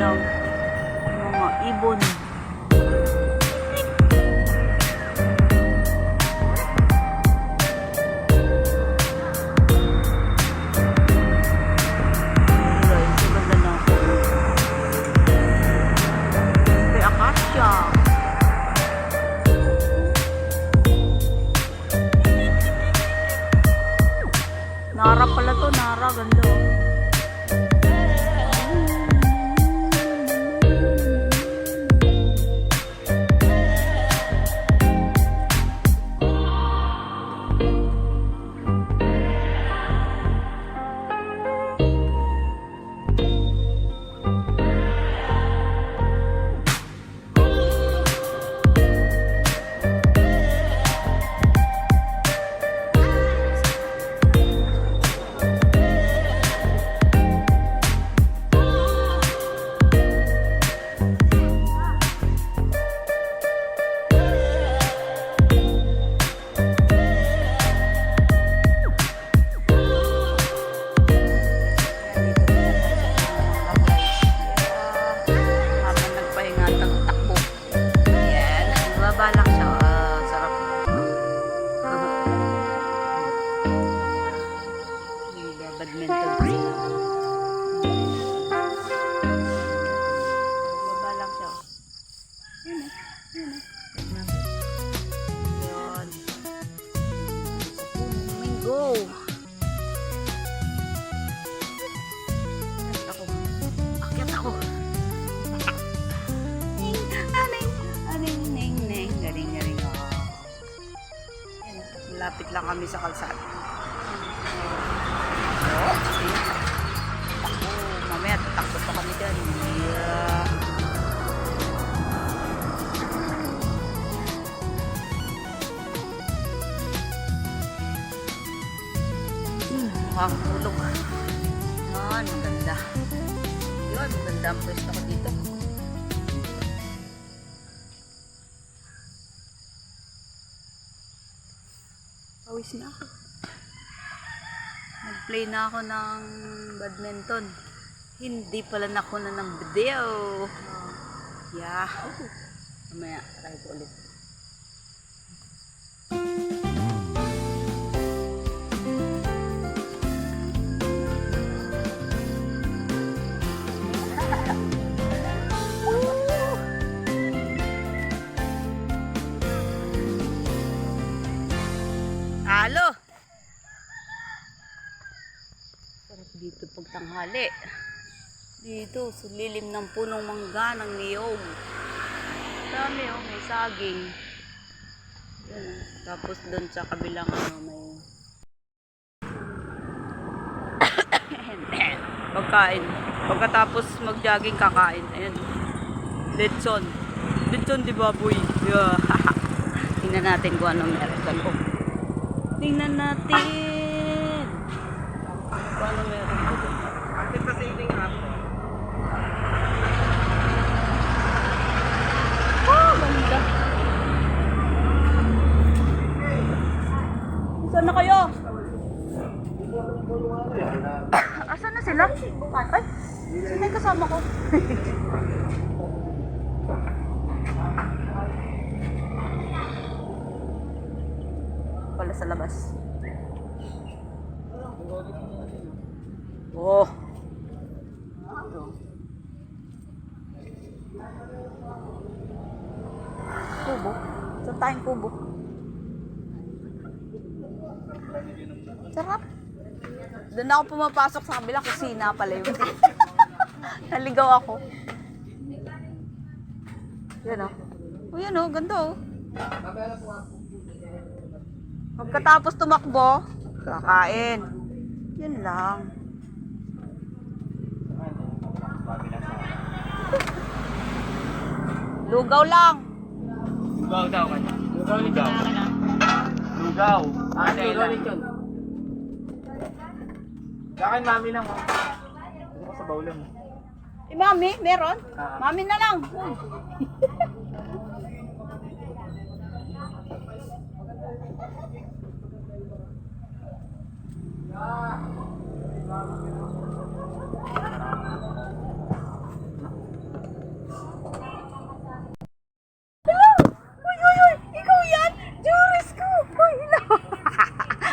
ibon. Ako. May akasya. Nara pala to, Nara. Ganda. Lang kami sa kalsada. Oh, Takbo. Tatakbo pa kami dyan. Yeah. Hmm, makakatulog. Yan, maganda. Yun, maganda ang pwesto ko dito. Pawis na ako. Nag-play na ako ng badminton. Hindi pala nakuna ng video. Yahoo! Mamaya, try ko ulit. Dito pag tanghali. Dito, sa lilim ng punong mangga ng niyog. Dami oh, may saging. Yan, oh. Tapos doon sa kabilang ano, may... Pagkain. Pagkatapos mag-jogging, kakain. Ayan. Letson. Letson, di ba, boy? Yeah. Tingnan natin kung ano meron sa loob. Tingnan natin. Kung ano meron loob. Active sa sailing app. Oh, ganda. Saan na kayo? Asan na sila? Ay, sino yung kasama ko? Pala sa labas. Oh. Ito. Kubo. Saan tayong kubo? Sarap. Doon ako pumapasok sa kabila kusina pala yun. Naligaw ako. Yan o. Oh, yan o. Ganda o. Pagkatapos tumakbo, kakain. Yun lang. Lugaw lang. Lugaw daw kanya. Lugaw ni Lugaw. Lugaw. Ah, lugaw ni Chon. Sa akin, mami lang. oh. Ano ko sa baulan? Eh, mami, meron? Ah. Mami na lang.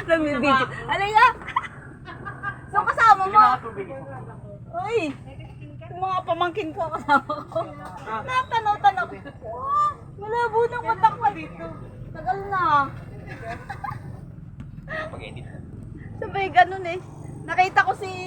Namibidyo. Halika! So kasama mo? Uy! Yung mga pamangkin ko kasama ko. Natanaw-tanaw ko. Oh, malabo ng mata ko dito. Tagal na. Pag-edit. Sabay ganun eh. Nakita ko si